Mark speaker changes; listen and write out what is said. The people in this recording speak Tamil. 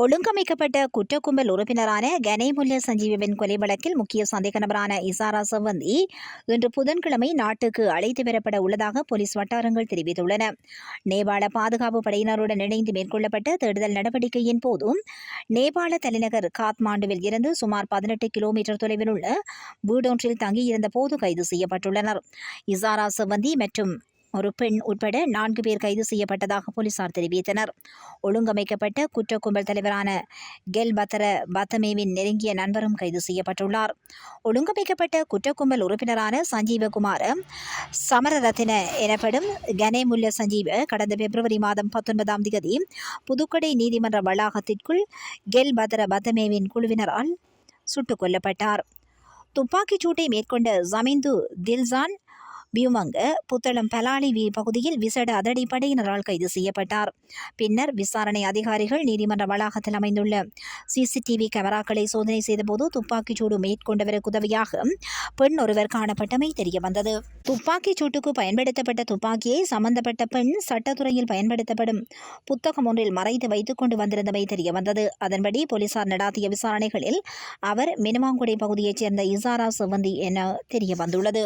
Speaker 1: ஒழுங்கமைக்கப்பட்ட குற்றக்கும்பல் உறுப்பினரான கனேமுல்ல சஞ்சீவவின் கொலை வழக்கில் முக்கிய சந்தேக நபரான இசாரா சவந்தி இன்று புதன்கிழமை நாட்டுக்கு அழைத்து வரப்பட உள்ளதாக போலீஸ் வட்டாரங்கள் தெரிவித்துள்ளன. நேபாள பாதுகாப்பு படையினருடன் இணைந்து மேற்கொள்ளப்பட்ட தேடுதல் நடவடிக்கையின் போதும் நேபாள தலைநகர் காத்மாண்டுவில் இருந்து சுமார் பதினெட்டு கிலோமீட்டர் தொலைவில் உள்ள வீடொன்றில் தங்கியிருந்த போது கைது செய்யப்பட்டுள்ளனர். இசாரா சவந்தி மற்றும் ஒரு பெண் உட்பட நான்கு பேர் கைது செய்யப்பட்டதாக போலீசார் தெரிவித்தனர். ஒழுங்கமைக்கப்பட்ட குற்ற கும்பல் தலைவரான கெல் பத்தர பத்தமேவின் நெருங்கிய நண்பரும் கைது செய்யப்பட்டுள்ளார். ஒழுங்கமைக்கப்பட்ட குற்ற கும்பல் உறுப்பினரான சஞ்சீவகுமார் சமரரத்தின எனப்படும் கனேமுல்ல சஞ்சீவ கடந்த பிப்ரவரி மாதம் பத்தொன்பதாம் தேதி புதுக்கடை நீதிமன்ற வளாகத்திற்குள் கெல் பத்தர பத்தமேவின் குழுவினரால் சுட்டுக் கொல்லப்பட்டார். துப்பாக்கிச் சூட்டை மேற்கொண்ட ஜமீந்து தில்சான் பியூமங்க புத்தளம் பலாலி வி பகுதியில் விசேட அதிரடிப்படையினரால் கைது செய்யப்பட்டார். பின்னர் விசாரணை அதிகாரிகள் நீதிமன்ற வளாகத்தில் அமைந்துள்ள சிசிடிவி கேமராக்களை சோதனை செய்தபோது துப்பாக்கிச்சூடு மேற்கொண்டவருக்கு உதவியாக பெண் ஒருவர் காணப்பட்டமை தெரியவந்தது. துப்பாக்கிச் சூட்டுக்கு பயன்படுத்தப்பட்ட துப்பாக்கியை சம்பந்தப்பட்ட பெண் சட்டத்துறையில் பயன்படுத்தப்படும் புத்தகம் ஒன்றில் மறைத்து வைத்துக் கொண்டு வந்திருந்தமை தெரியவந்தது. அதன்படி போலீசார் நடாத்திய விசாரணைகளில் அவர் மினுமாங்குடை பகுதியைச் சேர்ந்த இசாரா சிவந்தி என தெரியவந்துள்ளது.